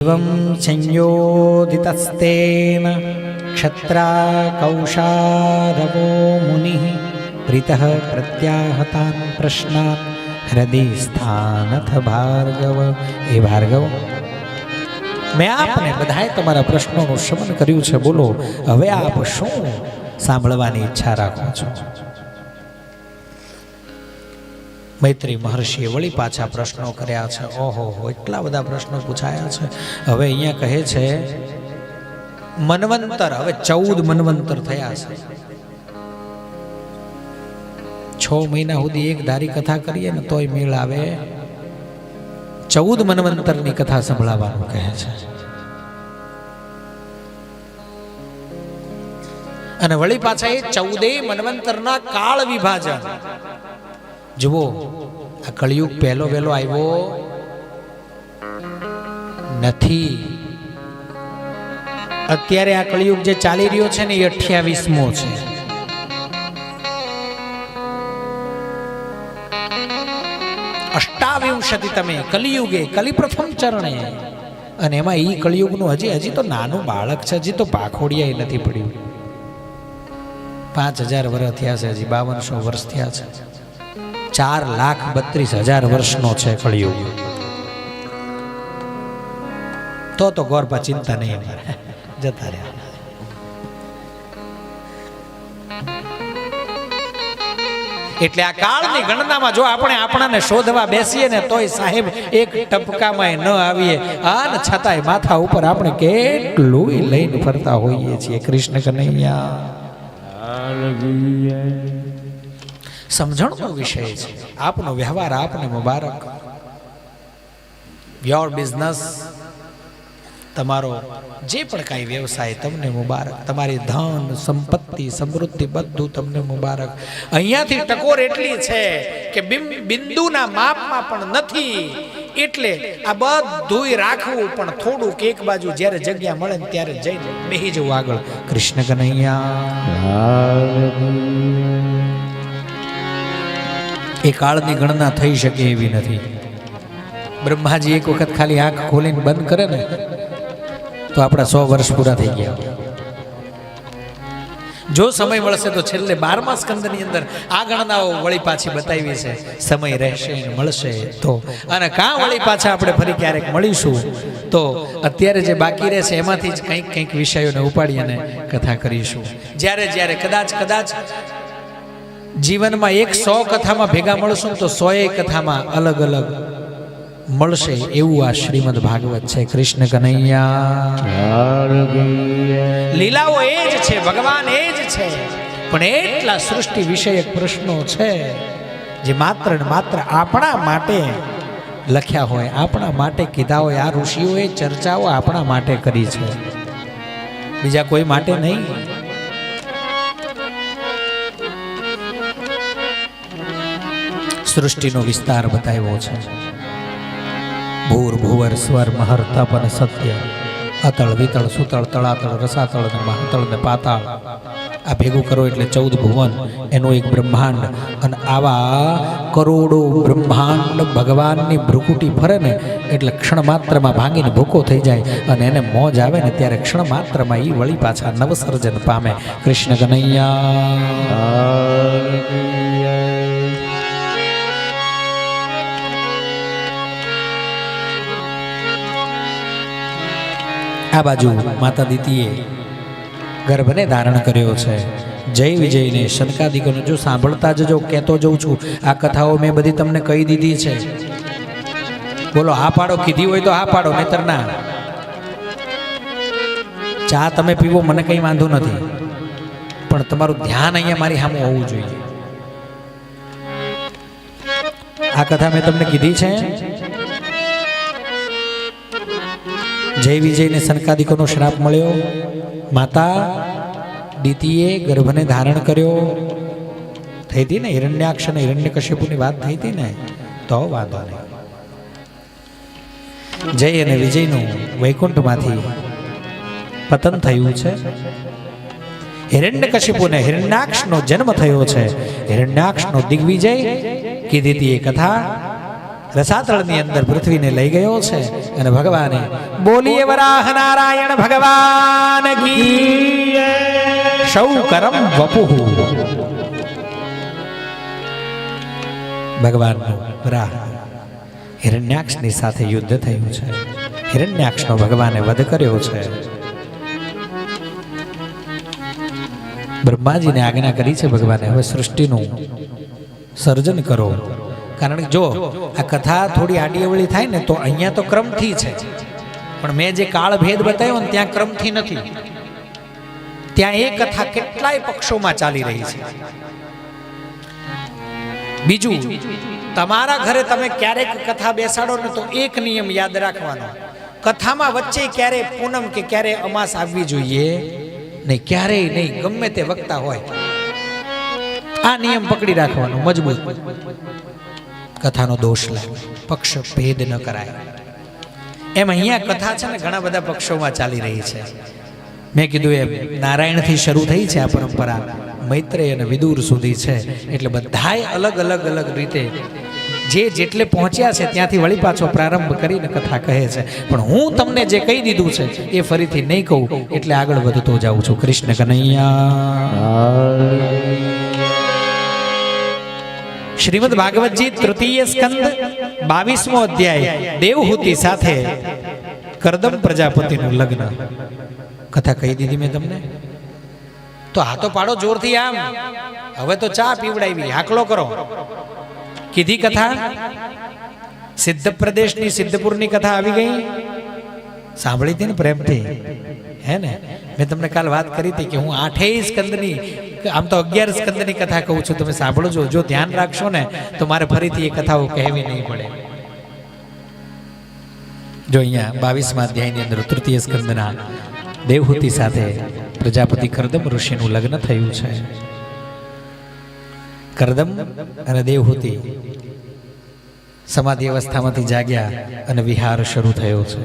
एवं संयोदितस्तेन क्षत्राकौशारवो मुनिः प्रीतः प्रत्याहतान् प्रश्नान् હૃદય સ્થાનથ ભાર્ગવ એ ભાર્ગવ મેં આપને બધાએ તમારા પ્રશ્નોનું શમન કર્યું છે બોલો હવે આપ શું સાંભળવાની ઈચ્છા રાખો છો મૈત્રી મહર્ષિએ વળી પાછા પ્રશ્નો કર્યા છે. ઓહો, હો, એટલા બધા પ્રશ્નો પૂછાયા છે. હવે અહીંયા કહે છે, મનવંતર, હવે ચૌદ મનવંતર થયા છે. છ મહિના સુધી એક ધારી કથા કરીએ ને તોય મેળ આવે. ચૌદ મનવંતરની કથા સંભળાવવાનું કહે છે. અને વળી પાછા એ ચૌદે મનવંતરના કાળ વિભાજન. જુઓ, આ કળિયુગ પહેલો વહેલો આવ્યો. નથી. અત્યારે આ કળિયુગ જે ચાલી રહ્યો છે ને એ અઠ્યાવીસમો છે. અષ્ટાવિંશતિ તમે, કલિયુગે કલી પ્રથમ ચરણે. અને એમાં એ કળિયુગનું હજી હજી તો નાનું બાળક છે, હજી તો પાખોડિયા નથી પડ્યું. પાંચ હજાર વર્ષ થયા છે, હજી બાવનસો વર્ષ થયા છે. ચાર લાખ બત્રીસ હજાર વર્ષનો છે કળિયુગ. તો તો ગોરપા ચિંતા નહીં જતા રહ્યા. એટલે આ કાળની ગણનામાં જો આપણે આપણાને શોધવા બેસીએ ને તોય સાહેબ, એક ટપકામાં ન આવીએ. આ છતાંય માથા ઉપર આપણે કેટલું લઈને ફરતા હોઈએ છીએ. કૃષ્ણ કનૈયા. સમજણનો વિષય છે. આપનો વ્યવહાર આપને મુબારક. યોર બિઝનેસ તમારો જે પણ કાંઈ વ્યવસાય તમને મુબારક. તમારી ધન સંપત્તિ સમૃદ્ધિ બધું તમને મુબારક. અહીંયાથી ટકોર એટલી છે કે બિંદુના માપમાં પણ નથી. એટલે આ બધુંય રાખવું પણ થોડુંક એક બાજુ જ્યારે જગ્યા મળે ને ત્યારે જઈને બેહી જવું આગળ. કૃષ્ણ કનૈયા. એ કાળની ગણના થઈ શકે એવી નથી. બ્રહ્માજી એક વખત ખાલી આંખ ખોલીને બંધ કરે ને, તો આપણા સો વર્ષ પૂરા થઈ ગયા. જો સમય મળશે તો છેલ્લે બારમા સ્કંદની અંદર આ ગણનાઓ વળી પાછી બતાવી છે, સમય રહેશે મળશે તો. અને કાં વળી પાછા આપણે ફરી ક્યારેક મળીશું, તો અત્યારે જે બાકી રહેશે એમાંથી જ કંઈક કંઈક વિષયોને ઉપાડી અને કથા કરીશું. જ્યારે જ્યારે કદાચ કદાચ જીવનમાં એક સો કથામાં ભેગા મળશું તો સોએ કથામાં અલગ અલગ મળશે એવું આ શ્રીમદ ભાગવત છે. કૃષ્ણ કનૈયા. લીલાઓ એ જ છે, ભગવાન એ જ છે. પણ એટલા સૃષ્ટિ વિષયક પ્રશ્નો છે જે માત્ર ને માત્ર આપણા માટે લખ્યા હોય, આપણા માટે કીધા હોય, આ ઋષિઓએ ચર્ચાઓ આપણા માટે કરી છે. બીજા કોઈ માટે નહીં. સૃષ્ટિનો વિસ્તાર બતાવ્યો છે. ભૂર, ભુવર, સ્વર, મહર, તપ અને સત્ય, અતળ, વિતળ, સુતળ, તળાતળ, રસાતળ અને મહાતળ ને પાતાળ. આ ભેગું કરો એટલે ચૌદ ભુવન, એનું એક બ્રહ્માંડ. અને આવા કરોડો બ્રહ્માંડ ભગવાનની ભ્રુકુટી ફરે ને, એટલે ક્ષણ માત્રમાં ભાંગીને ભૂકો થઈ જાય અને એને મોજ આવે ને, ત્યારે ક્ષણ માત્રમાં એ વળી પાછા નવસર્જન પામે. કૃષ્ણ કનૈયા. આ બાજુ માતા દીતીએ ગર્ભને ધારણ કર્યો છે. જય વિજયને શંકાદિકોને જો સાંભળતા જજો કહેતો જઉં છું, આ કથાઓ મેં બધી તમને કહી દીધી છે. બોલો હા પાડો, કીધી હોય તો હા પાડો, નહીતર ના. ચા તમે પીવો, મને કંઈ વાંધો નથી. પણ તમારું ધ્યાન અહીંયા મારી સામે હોવું જોઈએ. આ કથા મેં તમને કીધી છે? જય વિજયને સનકાદિકોનો શ્રાપ મળ્યો. માતા દીતીએ ગર્ભને ધારણ કર્યો. થઈ હતી ને હિરણ્યાક્ષ અને હિરણ્યકશ્યપુની વાત થઈ હતી ને, તો વાંધો નહીં. જય અને વિજયનું વૈકુંઠમાંથી પતન થયું છે. હિરણ્ય કશ્યપુને હિરણ્યાક્ષનો જન્મ થયો છે. હિરણ્યાક્ષનો દિગ્વિજય કીધી હતી એ કથા રસાતળની અંદર પૃથ્વીને લઈ ગયો છે અને ભગવાને બોલીએ વરાહ નારાયણ ભગવાન સૌ કરમ વપુહુ. ભગવાનનો વરાહ હિરણ્યાક્ષની સાથે યુદ્ધ થયું છે. હિરણ્યાક્ષનો ભગવાને વધ કર્યો છે. બ્રહ્માજીને આજ્ઞા કરી છે ભગવાને હવે સૃષ્ટિનું સર્જન કરો. કારણ કે જો આ કથા થોડી આડીઅવળી થાય ને તો અહીંયા તો ક્રમથી છે. પણ મેં જે કાળ ભેદ બતાવ્યો ને ત્યાં ક્રમથી નથી. ત્યાં એ કથા કેટલાય પક્ષોમાં ચાલી રહી છે. બીજું, તમારા ઘરે તમે ક્યારેક કથા બેસાડો ને તો એક નિયમ યાદ રાખવાનો. કથામાં વચ્ચે ક્યારે પૂનમ કે ક્યારે અમાસ આવવી જોઈએ? નહીં ક્યારેય નહીં, ગમે તે વક્તા હોય. આ નિયમ પકડી રાખવાનો, મજબૂત. કથાનો દોષ લાગે પક્ષ ભેદ ન કરાય. એમ અહીંયા કથા છે ને ઘણા બધા પક્ષોમાં ચાલી રહી છે. મેં કીધું એમ, નારાયણથી શરૂ થઈ છે આ પરંપરા. મૈત્રેય અને વિદુર સુધી છે. એટલે બધાય અલગ અલગ અલગ રીતે જે જેટલે પહોંચ્યા છે ત્યાંથી વળી પાછો પ્રારંભ કરીને કથા કહે છે. પણ હું તમને જે કહી દીધું છે, એ ફરીથી નહીં કહું, એટલે આગળ વધતો જાઉં છું. કૃષ્ણ કનૈયા. શ્રીમદ ભાગવતજી તૃતીય સ્કંદ બાવીસમો અધ્યાય દેવહૂતિ સાથે કરદમ પ્રજાપતિનું લગ્ન કથા કહી દીધી મેં તમને તો હાથો પાડો જોરથી આમ હવે તો ચા પીવડાવી હાકલો કરો કીધી કથા સિદ્ધ પ્રદેશની સિદ્ધપુરની કથા આવી ગઈ સાંભળી હતી ને પ્રેમથી હે ને મેં તમને કાલ વાત કરી હતી કે હું આઠેય સ્કંદની આમ તો અગિયાર સ્કંદની કથા કહું છું, તમે સાંભળો છો જો ધ્યાન રાખશો ને, તો મારે ફરીથી એ કથાઓ કહેવી નહીં પડે. જો અહીંયા બાવીસમાં અધ્યાયની અંદર તૃતીય સ્કંદના દેવહૂતિ સાથે પ્રજાપતિ કરદમ ઋષિનું લગ્ન થયું છે. કરદમ અને દેવહૂતિ સમાધિ અવસ્થામાંથી જાગ્યા અને વિહાર શરૂ થયો છે.